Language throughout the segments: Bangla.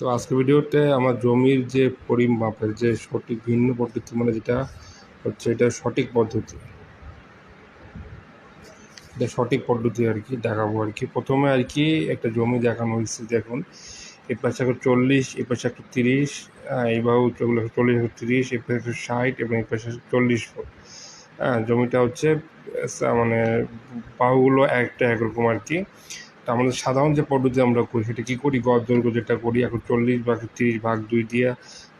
তো আজকে ভিডিওতে আমার জমির যে পরিমাপের যে সঠিক ভিন্ন পদ্ধতি মানে যেটা হচ্ছে এটা সঠিক পদ্ধতি। এটা সঠিক পদ্ধতি আর কি, দেখাবো আর কি। প্রথমে আর কি একটা জমি দেখানো হয়েছে, দেখুন। এ পাশে একটু চল্লিশ, এ পাশে একটু তিরিশ এই বাহু চল্লিশ চল্লিশ তিরিশ, এ পাশে একটু ষাট এবং এ পাশে চল্লিশ ফুট। হ্যাঁ জমিটা হচ্ছে মানে বাহুগুলো একটা একরকম আর কি। আমাদের সাধারণ যে পদ্ধতি আমরা করি, সেটা কী করি? গড় দৈর্ঘ্য যেটা করি, এখন চল্লিশ ভাগ তিরিশ ভাগ দুই দিয়ে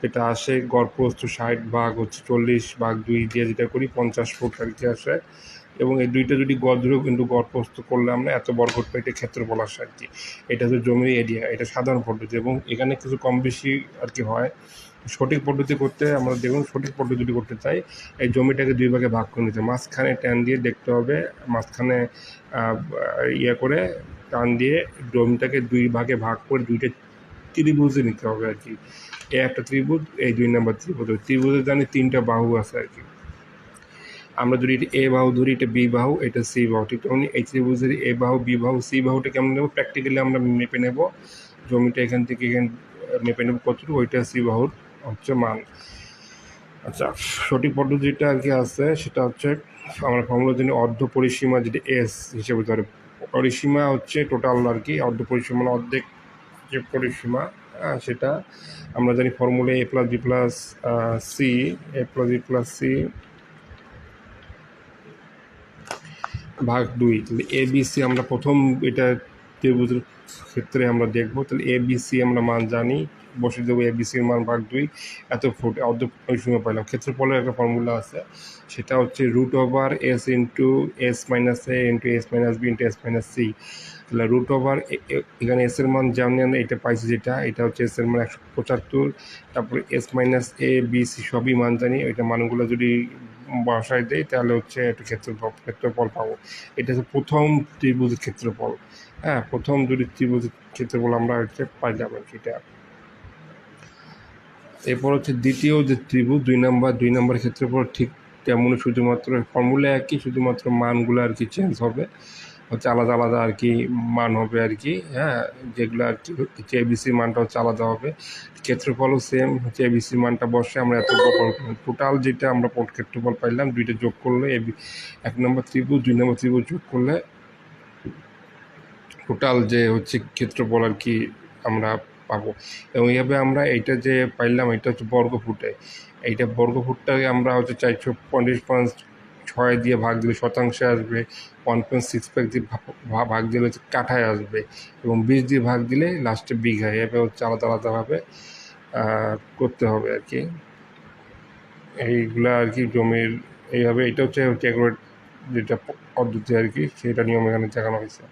যেটা আসে গড় প্রস্থ ষাট ভাগ হচ্ছে চল্লিশ ভাগ দুই দিয়ে যেটা করি, পঞ্চাশ ফুট আর কি আসে। এবং এই দুইটা যদি গড় দৈর্ঘ্য কিন্তু গড় প্রস্থ করলে আমরা এত বর্গ এটা ক্ষেত্র আসে আর কি। এটা হচ্ছে জমির এরিয়া এটা সাধারণ পদ্ধতি এবং এখানে কিছু কম বেশি আর কি হয়। সঠিক পদ্ধতি করতে আমরা দেখুন, সঠিক পদ্ধতি করতে চাই, এই জমিটাকে দুই ভাগে ভাগ করে নিতে মাঝখানে ট্যান দিয়ে দেখতে হবে, মাঝখানে ইয়ে করে টান দিয়ে জমিটাকে দুই ভাগে ভাগ করে দুইটা ত্রিভুজে নিতে হবে আর কি। এ একটা ত্রিভুজ, এই দুই নম্বর ত্রিভুজ। ত্রিভুজের ত্রিভুজে জানি তিনটা বাহু আছে আর কি। আমরা যদি এটা এ বাহু ধরি, এটা বি বাহু, এটা সি বাহু। ঠিক তেমনি এই ত্রিভুজের এ বাহু, বি বাহু, সি বাহুটা কেমন নেব? প্র্যাকটিক্যালি আমরা মেপে নেব। জমিটা এখান থেকে এখান, মেপে নেব কতটুকু? ওইটা সি বাহুর হচ্ছে মান। আচ্ছা সঠিক পদ্ধতি যেটা আর কি আছে, সেটা হচ্ছে আমরা ফর্মুলা জন্য অর্ধ পরিসীমা যেটা এস হিসেবে ধরে পরিসীমা হচ্ছে টোটাল আর কি অর্ধ পরিসীমা মানে অর্ধেক যে পরিসীমা আহ, সেটা আমরা জানি formula A plus B plus C A plus B plus C ভাগ দুই। তাহলে এ বি সি আমরা প্রথম এটা ত্রিভুজের ক্ষেত্রে আমরা দেখব। তাহলে এ বি সি আমরা মান জানি। বসে দেবো এ বি সির মান ভাগ দুই। এত ফুট, অর্ধ পরিসীমা পাইলাম। ক্ষেত্রফলের একটা ফর্মুলা আছে। সেটা হচ্ছে root over S into S minus A into S minus B into S minus C তাহলে রুট ওভার এখানে এসের মান জানি আমরা এটা পাইছি যেটা। এটা হচ্ছে এস এর মান একশো পঁচাত্তর। তারপরে S minus A B C সবই মান জানি। ওইটা মানগুলো যদি বসায় দেই, তাহলে হচ্ছে একটা ক্ষেত্রফল ক্ষেত্রফল পাবো। এটা হচ্ছে প্রথম ত্রিভুজের ক্ষেত্রফল। হ্যাঁ প্রথম দুটি ত্রিভুজের ক্ষেত্রফল আমরা হচ্ছে পাইলাম আর এটা। এরপর হচ্ছে দ্বিতীয় যে ত্রিভুজ, দুই নাম্বার, দুই নম্বর ক্ষেত্রফল ঠিক তেমনই শুধুমাত্র ফর্মুলা একই, শুধুমাত্র মানগুলো আর কি চেঞ্জ হবে। হচ্ছে আলাদা আলাদা আর কি মান হবে আর কি হ্যাঁ যেগুলো আর কি হচ্ছে এবিসির মানটা হচ্ছে আলাদা হবে। ক্ষেত্রফলও সেম হচ্ছে এবিসির মানটা বসে আমরা এত টোটাল যেটা আমরা পট ক্ষেত্রফল পাইলাম, দুইটা যোগ করলে এবি এক নম্বর ত্রিভুজ, দুই নম্বর ত্রিভুজ যোগ করলে টোটাল যে হচ্ছে ক্ষেত্রফল আর কি আমরা পাবো। এবং এইভাবে আমরা এইটা যে পাইলাম, এটা হচ্ছে বর্গ ফুটে এইটা বর্গ ফুটটাকে আমরা হচ্ছে চারশো পয়েন্ট ছয় দিয়ে ভাগ দিলে শতাংশে আসবে ওয়ান পয়েন্ট সিক্স ফাইভ দিয়ে ভাগ দিলে হচ্ছে কাঠায় আসবে এবং বিশ দিয়ে ভাগ দিলে লাস্টে বিঘায় এভাবে হচ্ছে আলাদা আলাদাভাবে করতে হবে আর কি এইগুলা আর কি জমির, এইভাবে এটা হচ্ছে হচ্ছে যেটা পদ্ধতি আর কি সেটা নিয়ম এখানে দেখানো হয়েছে।